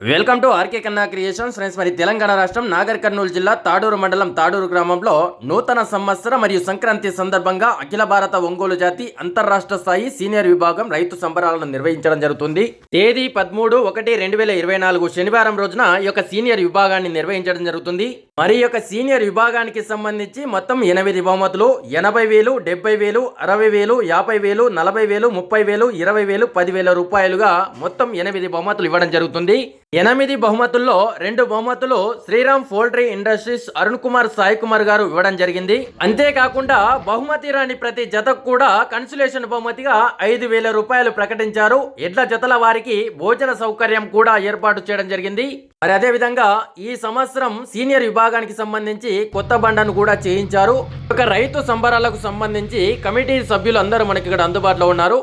Welcome to R K Kanna creations. Friends మరి తెలంగాణ రాష్ట్రం నాగర్ కర్నూలు జిల్లా తాడూరు మండలం తాడూరు గ్రామంలో నూతన సంవత్సర మరియు సంక్రాంతి సందర్భంగా అఖిల భారత ఒంగోలు జాతి అంతర్రాష్ట్ర స్థాయి సీనియర్ విభాగం రైతు సంబరాలను నిర్వహించడం జరుగుతుంది. తేదీ పదమూడు ఒకటి రెండు వేల ఇరవై నాలుగు శనివారం రోజున ఈ యొక్క సీనియర్ విభాగాన్ని నిర్వహించడం జరుగుతుంది. మరి యొక్క సీనియర్ విభాగానికి సంబంధించి మొత్తం ఎనిమిది బహుమతులు ఎనభై వేలు డెబ్బై వేలు అరవై వేలు యాభై వేలు నలభై వేలు ముప్పై వేలు ఇరవై వేలు పదివేల రూపాయలుగా మొత్తం ఎనిమిది బహుమతులు ఇవ్వడం జరుగుతుంది. ఎనిమిది బహుమతుల్లో రెండు బహుమతులు శ్రీరామ్ పోల్ట్రీ ఇండస్ట్రీస్ అరుణ్ కుమార్ సాయి కుమార్ గారు ఇవ్వడం జరిగింది. అంతేకాకుండా బహుమతి రాని ప్రతి జతకు కూడా కన్సులేషన్ బహుమతిగా ఐదు వేల రూపాయలు ప్రకటించారు. ఎడ్ల జతల వారికి భోజన సౌకర్యం కూడా ఏర్పాటు చేయడం జరిగింది. మరి అదే విధంగా ఈ సంవత్సరం సీనియర్ విభాగం విభాగానికి సంబంధించి కొత్త బండను కూడా చేయించారు. ఒక రైతు సంబరాలకు సంబంధించి కమిటీ సభ్యులు అందరూ మనకి ఇక్కడ అందుబాటులో ఉన్నారు.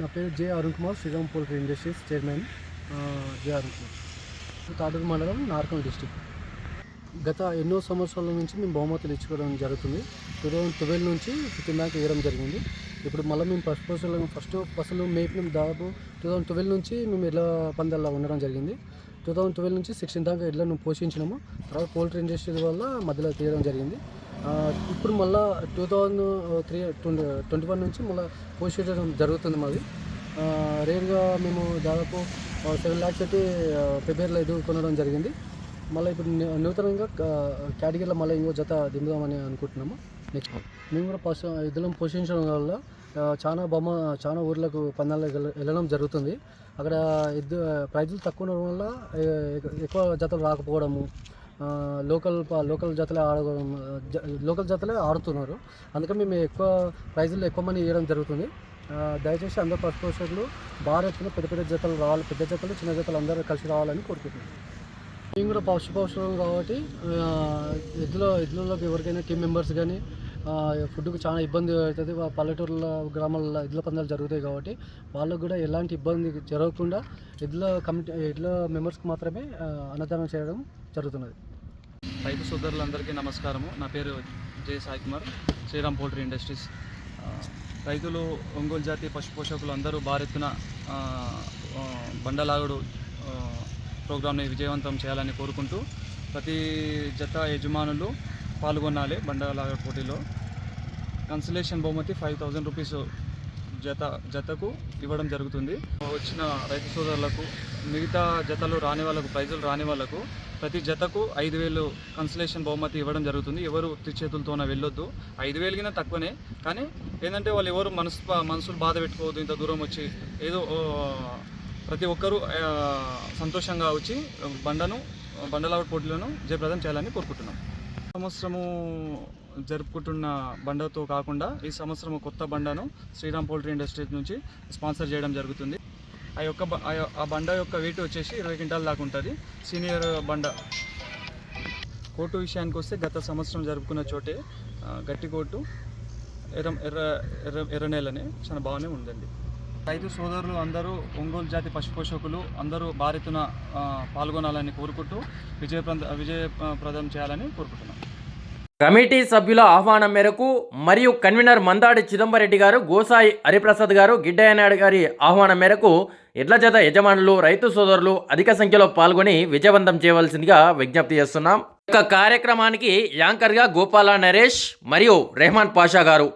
నా పేరు J Arun Kumar Sriram poultry industries chairman J Arun Kumar. Tadur మండలం నార్కల్ డిస్టిక్ గత ఎన్నో సంవత్సరాల నుంచి మేము బహుమతులు ఇచ్చుకోవడం జరుగుతుంది. టూ థౌజండ్ ట్వెల్వ్ నుంచి ఫిఫ్టీన్ దాకా వేయడం జరిగింది. ఇప్పుడు మళ్ళీ మేము ఫస్ట్ పసలు ఫస్ట్ పసలు మేపిన. దాదాపు టూ థౌజండ్ ట్వెల్వ్ నుంచి మేము ఇలా పందాల్లో ఉండడం జరిగింది. టూ థౌజండ్ ట్వెల్వ్ నుంచి సిక్స్టీన్ దాకా ఎడ్లను పోషించినాము. తర్వాత పోల్ట్రీ ఇండస్ట్రీ వల్ల మధ్యలో తీయడం జరిగింది. ఇప్పుడు మళ్ళీ two thousand three twenty twenty one నుంచి మళ్ళీ పోషించడం జరుగుతుంది మాది. రేట్గా మేము దాదాపు సెవెన్ ల్యాక్స్ అయితే ఫిబ్రవరిలో ఎదుగు కొనడం జరిగింది. మళ్ళీ ఇప్పుడు నూతనంగా కేటగిరీలో మళ్ళీ ఇంకో జత దింపుదామని అనుకుంటున్నాము. నెక్స్ట్ మేము కూడా పశు ఇద్దరం పోషించడం వల్ల చాలా బొమ్మ చాలా ఊర్లకు పందాలకు వెళ్ళడం జరుగుతుంది. అక్కడ ఇద్దరు ప్రైజులు తక్కువ ఉండడం వల్ల ఎక్కువ జతలు రాకపోవడము లోకల్ లోకల్ జతలే ఆడడం జ- లోకల్ జతలే ఆడుతున్నారు. అందుకని మేము ఎక్కువ ప్రైజులు ఎక్కువ మంది ఇవ్వడం జరుగుతుంది. దయచేసి అందరు పశుపోషకులు బాగా ఎత్తున పెద్ద పెద్ద జతలు రావాలి పెద్ద జతలు చిన్న జతలు అందరూ కలిసి రావాలని కోరుకుంటున్నాను మేము కూడా పశు కాబట్టి ఎద్దులో ఎద్దులలోకి ఎవరికైనా టీం మెంబర్స్ కానీ ఫుడ్కు చాలా ఇబ్బంది అవుతుంది. వా- పల్లెటూరుల గ్రామాల్లో ఎద్దుల పందాలు జరుగుతాయి కాబట్టి వాళ్ళకు కూడా ఎలాంటి ఇబ్బంది జరగకుండా ఎద్దుల కమిటీ ఎద్దుల మెంబర్స్కి మాత్రమే అన్నదానం చేయడం జరుగుతున్నది. రైతు సోదరులందరికీ నమస్కారము. నా పేరు J. Sai Kumar Sriram poultry industries. రైతులు ఒంగోలు జాతి పశు పోషకులు అందరూ భారెత్తున బండలాగుడు ప్రోగ్రాంని ప్రోగ్రామ్ని విజయవంతం చేయాలని కోరుకుంటూ ప్రతి జత యజమానులు పాల్గొనాలి బండల పోటీలో. కన్సలేషన్ బహుమతి ఫైవ్ థౌజండ్ రూపీస్ జత జతకు ఇవ్వడం జరుగుతుంది. వచ్చిన రైతు సోదరులకు మిగతా జతలు రాని వాళ్ళకు ప్రైజులు రాని వాళ్ళకు ప్రతి జతకు ఐదు వేలు కన్సలేషన్ బహుమతి ఇవ్వడం జరుగుతుంది. ఎవరు ఉత్తి చేతులతోన వెళ్ళొద్దు. ఐదు వేలుగిన తక్కువనే కానీ ఏంటంటే వాళ్ళు ఎవరు మనసు మనసులు బాధ పెట్టుకోవద్దు ఇంత దూరం వచ్చి ఏదో ప్రతి ఒక్కరూ సంతోషంగా వచ్చి బండను బండలావట్ పోటీలను జయప్రదం చేయాలని కోరుకుంటున్నాం. సంవత్సరము జరుపుకుంటున్న బండతో కాకుండా ఈ సంవత్సరం కొత్త బండను శ్రీరామ్ పోల్ట్రీ ఇండస్ట్రీస్ నుంచి స్పాన్సర్ చేయడం జరుగుతుంది. ఆ యొక్క ఆ బండ యొక్క వెయిట్ వచ్చేసి ఇరవై క్వింటాల దాకా ఉంటుంది. సీనియర్ బండ కోర్టు విషయానికి వస్తే గత సంవత్సరం జరుపుకున్న చోటే గట్టి కోర్టు ఎర్ర ఎర్ర ఎర్ర ఎర్రనేలనే చాలా బాగానే ఉందండి. రైతు సోదరులు అందరూ ఒంగోలు జాతి పశుపోషకులు అందరూ భారతున పాల్గొనాలని కోరుకుంటూ విజయప్రద విజయప్రదం చేయాలని కోరుకుంటున్నాం. కమిటీ సభ్యుల ఆహ్వానం మేరకు మరియు కన్వీనర్ మందాడి చిదంబరెడ్డి గారు గోసాయి హరిప్రసాద్ గారు గిడ్డయ్యనాయుడు గారి ఆహ్వానం మేరకు ఎడ్ల జత యజమానులు రైతు సోదరులు అధిక సంఖ్యలో పాల్గొని విజయవంతం చేయవలసిందిగా విజ్ఞప్తి చేస్తున్నాం. ఒక యొక్క కార్యక్రమానికి యాంకర్గా గోపాల నరేష్ మరియు రెహమాన్ పాషా గారు.